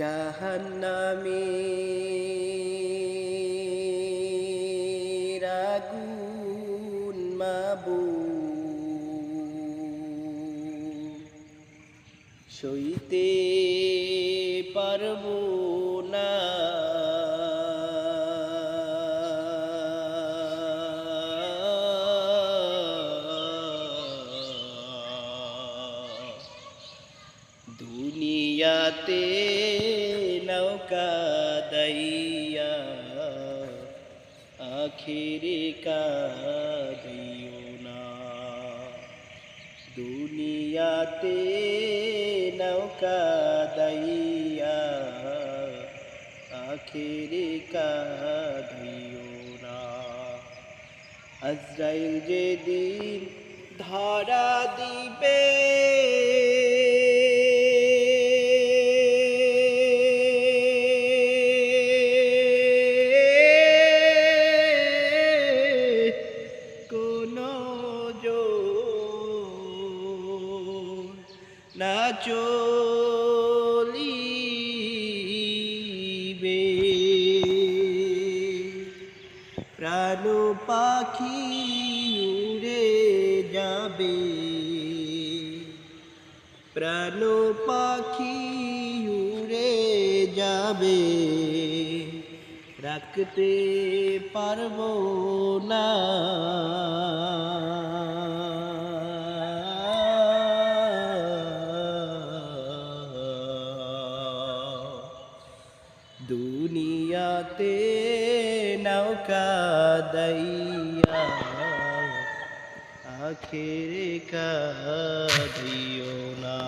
জাহান্নামে রাগুন মাবু। সইতে পারব দুনিয়াতে নৌকা দাইয়া, আখিরে কাদিও না। দুনিয়াতে নৌকা দাইয়া, আখিরে কাদিও না। আজরাইল যেদিন ধরা দিবে না চলিবে প্রাণ পাখি উড়ে যাবে। প্রাণ পাখি উড়ে যাবে। রাখতে পারব না। দুনিয়াতে নৌকা দাইয়া আখের কাদিও না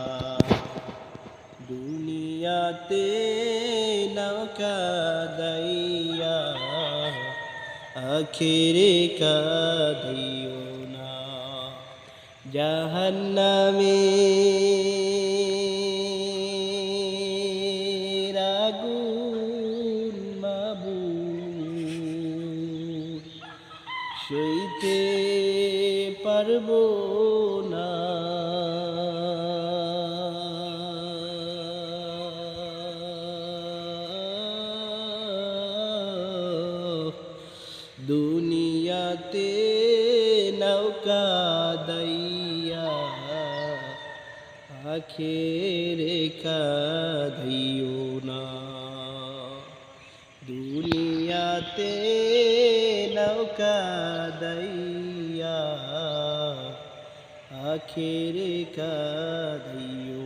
দুনিয়াতে নৌকা দাইয়া আখের কাদিও না জাহান্নামে সইতে পারব না। দুনিয়াতে নৌকা দাইয়া আখের কাদিও না। দুনিয়াতে নৌকা দাইয়া আখের কাদিও